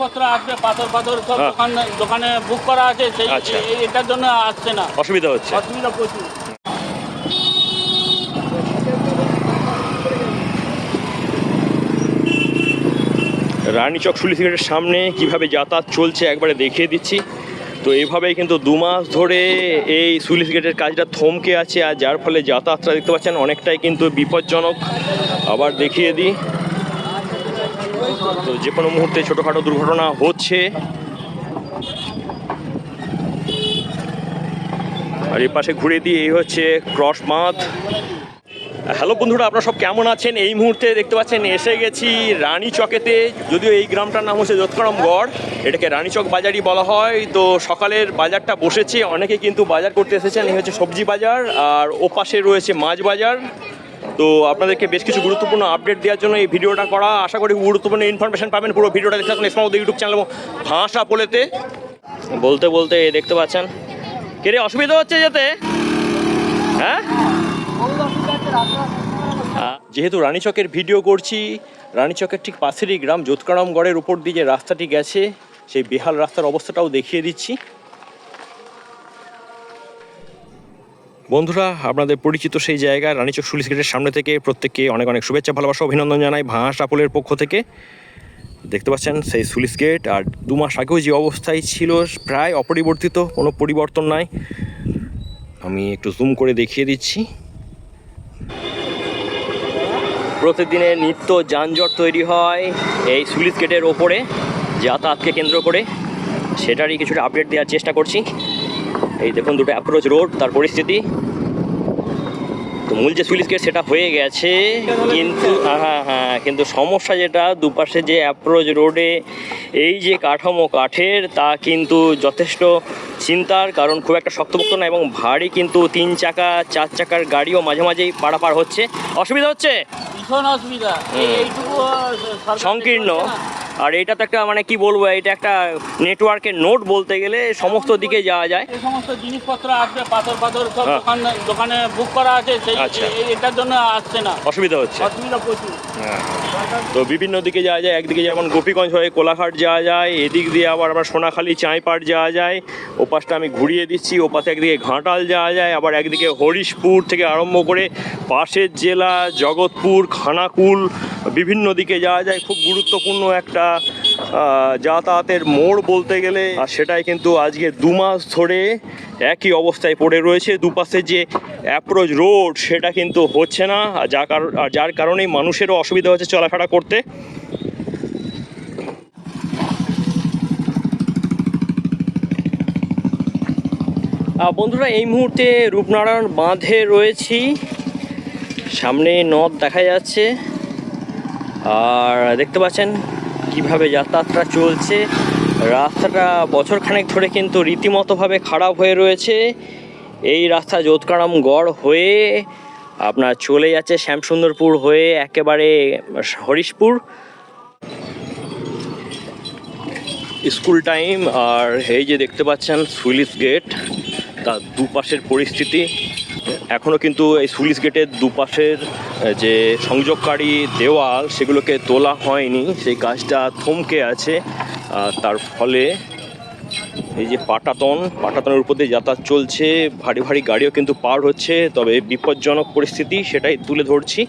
জিনিসপত্র আসবে পাথর পাথর সব হ্যাঁ। দোকান দোকানে বুক করা আছে সেই আচ্ছা। এ- এটার জন্য আসছে না। অসুবিধা হচ্ছে। অসুবিধা প্রচুর। রানীচক সুলিসিগেটের সামনে কীভাবে যাতায়াত চলছে একবারে দেখিয়ে দিচ্ছি। তো এইভাবেই কিন্তু দু মাস ধরে এই সুলিশ গেটের কাজটা থমকে আছে আর যার ফলে যাতায়াতটা দেখতে পাচ্ছেন অনেকটাই কিন্তু বিপজ্জনক। আবার দেখিয়ে দিই। তো যে কোনো মুহূর্তে ছোটোখাটো দুর্ঘটনা হচ্ছে। আর এই পাশে ঘুরে দিয়ে এই হচ্ছে ক্রস বাঁধ হ্যালো বন্ধুরা, আপনারা সব কেমন আছেন? এই মুহূর্তে দেখতে পাচ্ছেন, এসে গেছি রানী চকেতে যদিও এই গ্রামটার নাম হচ্ছে যৎকরমগড়, এটাকে রানীচক বাজারই বলা হয়। তো সকালের বাজারটা বসেছে, অনেকে কিন্তু বাজার করতে এসেছেন, এই হচ্ছে সবজি বাজার, আর ওপাশে রয়েছে মাছ বাজার। তো আপনাদেরকে বেশ কিছু গুরুত্বপূর্ণ আপডেট দেওয়ার জন্য এই ভিডিওটা করা। আশা করি গুরুত্বপূর্ণ ইনফরমেশন পাবেন পুরো ভিডিওটা। দেখতে থাকুন এসমা ইউটিউব চ্যানেল ভাষা বলেতে বলতে বলতে দেখতে পাচ্ছেন। কে রে, অসুবিধা হচ্ছে যেতে? হ্যাঁ? যেহেতু রানীচকের ভিডিও করছি রানীচকের ঠিক পাশেরই গ্রাম যোৎকারামগড়ের উপর দিয়ে যে রাস্তাটি গেছে, সেই বেহাল রাস্তার অবস্থাটাও দেখিয়ে দিচ্ছি। বন্ধুরা, আপনাদের পরিচিত সেই জায়গা, রানীচক সুলিশ গেটের সামনে থেকে প্রত্যেককে অনেক অনেক শুভেচ্ছা, ভালোবাসা, অভিনন্দন জানাই ভাঁস আপলের পক্ষ থেকে। দেখতে পাচ্ছেন সেই সুলিশ গেট, আর দু মাস আগেও যে অবস্থায় ছিল, প্রায় অপরিবর্তিত, কোনো পরিবর্তন নাই। আমি একটু জুম করে দেখিয়ে দিচ্ছি। প্রতিদিনের নিত্য যানজট তৈরি হয় এই সুলিশ গেটের ওপরে, যাতায়াতকে কেন্দ্র করে। সেটারই কিছুটা আপডেট দেওয়ার চেষ্টা করছি। এই দেখুন দুটো অ্যাপ্রোচ রোড তার পরিস্থিতি। তো মূল যে সুইচ গেট সেটা হয়ে গেছে কিন্তু হ্যাঁ হ্যাঁ কিন্তু সমস্যা যেটা দুপাশে যে অ্যাপ্রোচ রোডে এই যে কাঠামো কাঠের তা কিন্তু যথেষ্ট চিন্তার কারণ খুব একটা শক্তপোক্ত না এবং ভারী কিন্তু তিন চাকা চার চাকার গাড়িও মাঝে মাঝেই পারাপার হচ্ছে। অসুবিধা হচ্ছে? ভীষণ অসুবিধা। সংকীর্ণ। আর এটা তো একটা মানে কি বলব এটা একটা নেটওয়ার্কের নোট বলতে গেলে সমস্ত দিকে যাওয়া যায়। এই সমস্ত জিনিসপত্র আসবে পাথর পাথর সব হ্যাঁ। দোকান দোকানে বুক করা আছে সেই আচ্ছা। এটার জন্য আসছে না। অসুবিধা হচ্ছে। অসুবিধা প্রচুর। হ্যাঁ। তো বিভিন্ন দিকে যাওয়া যায় একদিকে যেমন গোপীগঞ্জ হয়ে কোলাঘাট যাওয়া যায় এদিক দিয়ে আবার আবার সোনাখালী চাঁইপাট যাওয়া যায় ও পাশটা আমি ঘুরিয়ে দিচ্ছি ও পাশে একদিকে ঘাটাল যাওয়া যায় আবার একদিকে হরিশপুর থেকে আরম্ভ করে পাশের জেলা জগৎপুর খানাকুল বিভিন্ন দিকে যাওয়া যায়, খুব গুরুত্বপূর্ণ একটা যাতায়াতের মোড় বলতে গেলে। আর সেটাই কিন্তু আজকে দু মাস ধরে একই অবস্থায় পড়ে রয়েছে। দুপাশে যে অ্যাপ্রোচ রোড সেটা কিন্তু হচ্ছে না। যা যার কারণেই মানুষেরও অসুবিধা হচ্ছে চলাফেরা করতে। বন্ধুরা, এই মুহূর্তে রূপনারায়ণ বাঁধে রয়েছি। সামনে নদ দেখা যাচ্ছে। আর দেখতে পাচ্ছেন কীভাবে যাতায়াতটা চলছে। রাস্তাটা বছরখানেক ধরে কিন্তু রীতিমতোভাবে খারাপ হয়ে রয়েছে। এই রাস্তা যোধকারাম গড় হয়ে আপনার চলে যাচ্ছে শ্যামসুন্দরপুর হয়ে একেবারে হরিশপুর। স্কুল টাইম, আর এই যে দেখতে পাচ্ছেন সুইলিস গেট। তার দুপাশের পরিস্থিতি এখনও কিন্তু এই সুইলিস গেটের দুপাশের যে সংযোগকারী দেওয়াল, সেগুলোকে তোলা হয়নি। সেই কাজটা থমকে আছে তার ফলে এই যে পাটাতন, পাটাতনের উপর দিয়ে যাতায়াত চলছে, ভারী ভারী গাড়িও কিন্তু পার হচ্ছে, তবে বিপজ্জনক পরিস্থিতি, সেটাই তুলে ধরছি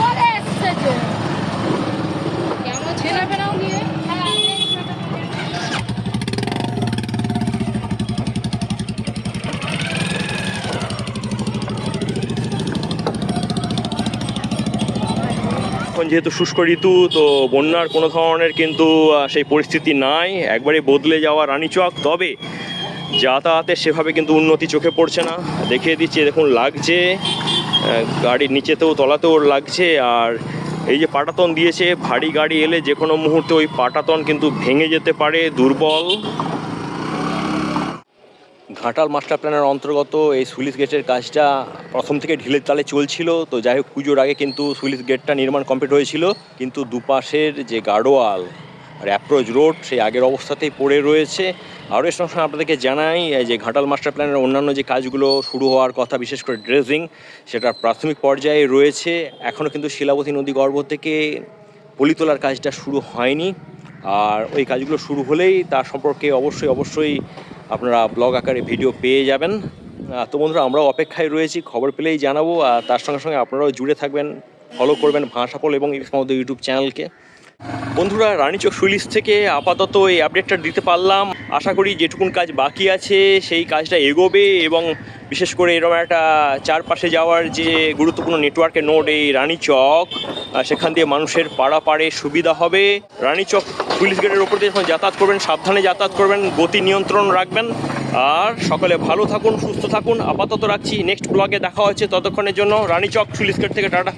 পরে এসছে যে। কেমন ছেলেপেলেও নিয়ে এখন যেহেতু শুষ্ক ঋতু, তো বন্যার কোনো ধরনের কিন্তু সেই পরিস্থিতি নাই। একবারে বদলে যাওয়া রানীচক, তবে যাতায়াতের সেভাবে কিন্তু উন্নতি চোখে পড়ছে না। দেখিয়ে দিচ্ছি, দেখুন, লাগছে গাড়ির নিচেতেও, তলাতেও লাগছে, আর এই যে পাটাতন দিয়েছে, ভারী গাড়ি এলে যে কোনো মুহূর্তে ওই পাটাতন কিন্তু ভেঙে যেতে পারে, দুর্বল। ঘাটাল মাস্টার প্ল্যানের অন্তর্গত এই সুইলিশ গেটের কাজটা প্রথম থেকে ঢিলের তালে চলছিল। তো যাই হোক, পুজোর আগে কিন্তু সুইলিশ গেটটা নির্মাণ কমপ্লিট হয়েছিল। কিন্তু দুপাশের যে গাড়োয়াল আর অ্যাপ্রোচ রোড সেই আগের অবস্থাতেই পড়ে রয়েছে। আরও এর সঙ্গে আপনাদেরকে জানাই যে ঘাটাল মাস্টার প্ল্যানের অন্যান্য যে কাজগুলো শুরু হওয়ার কথা, বিশেষ করে ড্রেজিং সেটা প্রাথমিক পর্যায়ে রয়েছে। এখনও কিন্তু শিলাবতী নদী গর্ভ থেকে পলি তোলার কাজটা শুরু হয়নি। আর ওই কাজগুলো শুরু হলেই তার সম্পর্কে অবশ্যই অবশ্যই আপনারা ব্লগ আকারে ভিডিও পেয়ে যাবেন। তো বন্ধুরা, আমরাও অপেক্ষায় রয়েছি, খবর পেলেই জানাব। আর তার সঙ্গে সঙ্গে আপনারাও জুড়ে থাকবেন ফলো করবেন ভাষাপল এবং ইসমদ ইউটিউব চ্যানেলকে বন্ধুরা রানীচক সুইলিস থেকে আপাতত এই আপডেটটা দিতে পারলাম। আশা করি যেটুকুন কাজ বাকি আছে, সেই কাজটা এগোবে এবং বিশেষ করে এরকম একটা চারপাশে যাওয়ার যে গুরুত্বপূর্ণ নেটওয়ার্কের নোড, এই রানীচক সেখান দিয়ে মানুষের পাড়া পাড়ে সুবিধা হবে। রানীচক পুলিশ গেটের ওপর দিয়ে যখন যাতায়াত করবেন, সাবধানে যাতায়াত করবেন, গতি নিয়ন্ত্রণ রাখবেন। আর সকলে ভালো থাকুন, সুস্থ থাকুন। আপাতত রাখছি। নেক্সট ব্লগে দেখা হচ্ছে ততক্ষণের জন্য। রানীচক পুলিশ গেট থেকে, টাটা।